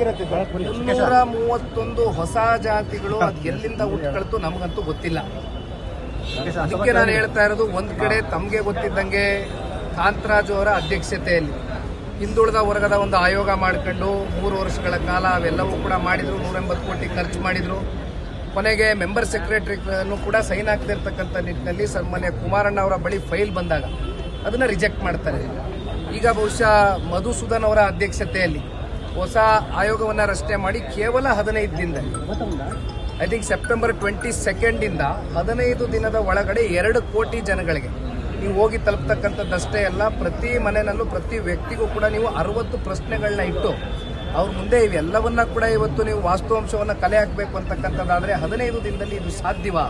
ಮುನ್ನೂರ ಮೂವತ್ತೊಂದು ಹೊಸ ಜಾತಿಗಳು ಅದು ಎಲ್ಲಿಂದ ಹುಟ್ಟಿಕೊಳ್ತು ನಮಗಂತೂ ಗೊತ್ತಿಲ್ಲ. ಅದಕ್ಕೆ ನಾನು ಹೇಳ್ತಾ ಇರೋದು ಒಂದ್ ಕಡೆ ತಮಗೆ ಗೊತ್ತಿದ್ದಂಗೆ ಕಾಂತರಾಜು ಅವರ ಅಧ್ಯಕ್ಷತೆಯಲ್ಲಿ. ಹಿಂದುಳಿದ ವರ್ಗದ ಒಂದು ಆಯೋಗ ಮಾಡ್ಕೊಂಡು ಮೂರು ವರ್ಷಗಳ ಕಾಲ ಅವೆಲ್ಲವೂ ಕೂಡ ಮಾಡಿದ್ರು ನೂರ ಎಂಬತ್ತು ಕೋಟಿ ಖರ್ಚು ಮಾಡಿದ್ರು. ಕೊನೆಗೆ ಮೆಂಬರ್ ಸೆಕ್ರೆಟರಿ ಕೂಡ ಸೈನ್ ಆಗ್ತಿರ್ತಕ್ಕಂಥ ನಿಟ್ಟಿನಲ್ಲಿ ಸನ್ಮಾನ್ಯ ಕುಮಾರಣ್ಣ ಅವರ ಬಳಿ ಫೈಲ್ ಬಂದಾಗ ಅದನ್ನ ರಿಜೆಕ್ಟ್ ಮಾಡ್ತಾರೆ. ಈಗ ಬಹುಶಃ ಮಧುಸೂದನ್ ಅವರ ಅಧ್ಯಕ್ಷತೆಯಲ್ಲಿ ಹೊಸ ಆಯೋಗವನ್ನು ರಚನೆ ಮಾಡಿ ಕೇವಲ ಹದಿನೈದು ದಿನದಲ್ಲಿ. I think September twenty second ಇಂದ ಹದಿನೈದು ದಿನದ ಒಳಗಡೆ ಎರಡು ಕೋಟಿ ಜನಗಳಿಗೆ. ನೀವು ಹೋಗಿ ತಲುಪ್ತಕ್ಕಂಥದ್ದಷ್ಟೇ ಅಲ್ಲ, ಪ್ರತಿ ಮನೆಯಲ್ಲೂ ಪ್ರತಿ ವ್ಯಕ್ತಿಗೂ ಕೂಡ ನೀವು ಅರವತ್ತು ಪ್ರಶ್ನೆಗಳನ್ನ ಇಟ್ಟು, ಅವ್ರ ಮುಂದೆ ಇವೆಲ್ಲವನ್ನ ಕೂಡ ಇವತ್ತು ನೀವು ವಾಸ್ತುವಾಂಶವನ್ನು ಕಲೆ ಹಾಕಬೇಕು ಅಂತಕ್ಕಂಥದ್ದಾದರೆ ಹದಿನೈದು ದಿನದಲ್ಲಿ ಇದು ಸಾಧ್ಯವಾ?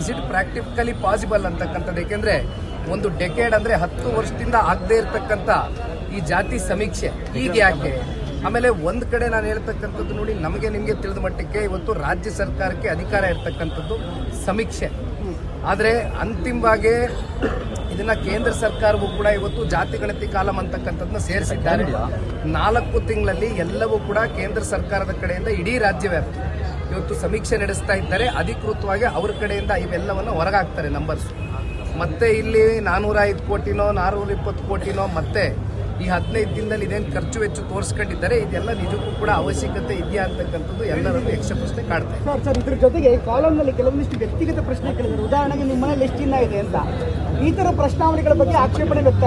ಇಸ್ ಇಟ್ ಪ್ರಾಕ್ಟಿಕಲಿ ಪಾಸಿಬಲ್ ಅಂತಕ್ಕಂಥದ್ದು? ಏಕೆಂದರೆ ಒಂದು ಡೆಕೇಡ್ ಅಂದರೆ ಹತ್ತು ವರ್ಷದಿಂದ ಆಗದೇ ಇರತಕ್ಕಂಥ ಈ ಜಾತಿ ಸಮೀಕ್ಷೆ, ಈಗ ಯಾಕೆ? ಆಮೇಲೆ ಒಂದ್ ಕಡೆ ನಾನು ಹೇಳ್ತಕ್ಕಂಥದ್ದು ನೋಡಿ ನಮಗೆ ನಿಮಗೆ ತಿಳಿದ ಮಟ್ಟಕ್ಕೆ ಇವತ್ತು ರಾಜ್ಯ ಸರ್ಕಾರಕ್ಕೆ ಅಧಿಕಾರ ಇರ್ತಕ್ಕಂಥದ್ದು ಸಮೀಕ್ಷೆ. ಆದ್ರೆ ಅಂತಿಮವಾಗಿ ಇದನ್ನ ಕೇಂದ್ರ ಸರ್ಕಾರವೂ ಕೂಡ ಇವತ್ತು ಜಾತಿ ಗಣತಿ ಕಾಲಂ ಅಂತಕ್ಕಂಥದ್ದನ್ನ ಸೇರಿಸಿದ್ದಾರೆ. ನಾಲ್ಕು ತಿಂಗಳಲ್ಲಿ ಎಲ್ಲವೂ ಕೂಡ ಕೇಂದ್ರ ಸರ್ಕಾರದ ಕಡೆಯಿಂದ ಇಡೀ ರಾಜ್ಯ ವ್ಯಾಪ್ತಿ ಇವತ್ತು ಸಮೀಕ್ಷೆ ನಡೆಸ್ತಾ ಇದ್ದಾರೆ. ಅಧಿಕೃತವಾಗಿ ಅವ್ರ ಕಡೆಯಿಂದ ಇವೆಲ್ಲವನ್ನು ಹೊರಗಾಕ್ತಾರೆ ನಂಬರ್ಸ್ ಮತ್ತೆ ಇಲ್ಲಿ ನಾನ್ನೂರ ಐದು ಕೋಟಿನೋ ನಾನೂರ ಇಪ್ಪತ್ತು ಕೋಟಿನೋ ಮತ್ತೆ ಈ ಹದಿನೈದು ದಿನದಲ್ಲಿ ಇದೇನು ಖರ್ಚು ವೆಚ್ಚು ತೋರಿಸ್ಕೊಂಡಿದ್ದಾರೆ, ಇದೆಲ್ಲ ನಿಜಕ್ಕೂ ಕೂಡ ಅವಶ್ಯಕತೆ ಇದೆಯಾ ಅಂತಕ್ಕಂಥದ್ದು ಎಲ್ಲರಲ್ಲೂ ಯಕ್ಷ ಪ್ರಶ್ನೆ ಕಾಡ್ತಾ ಸರ್ ಸರ್, ಇದ್ರ ಜೊತೆಗೆ ಕಾಲಂನಲ್ಲಿ ಕೆಲವೊಂದಿಷ್ಟು ವ್ಯಕ್ತಿಗತ ಪ್ರಶ್ನೆ ಕೇಳಿದ್ದಾರೆ. ಉದಾಹರಣೆಗೆ ನಿಮ್ಮ ಮನೇಲಿ ಎಷ್ಟು ಚಿನ್ನ ಇದೆ ಅಂತ. ಈ ತರ ಪ್ರಶ್ನಾವಳಿಗಳ ಬಗ್ಗೆ ಆಕ್ಷೇಪಣೆ ವ್ಯಕ್ತ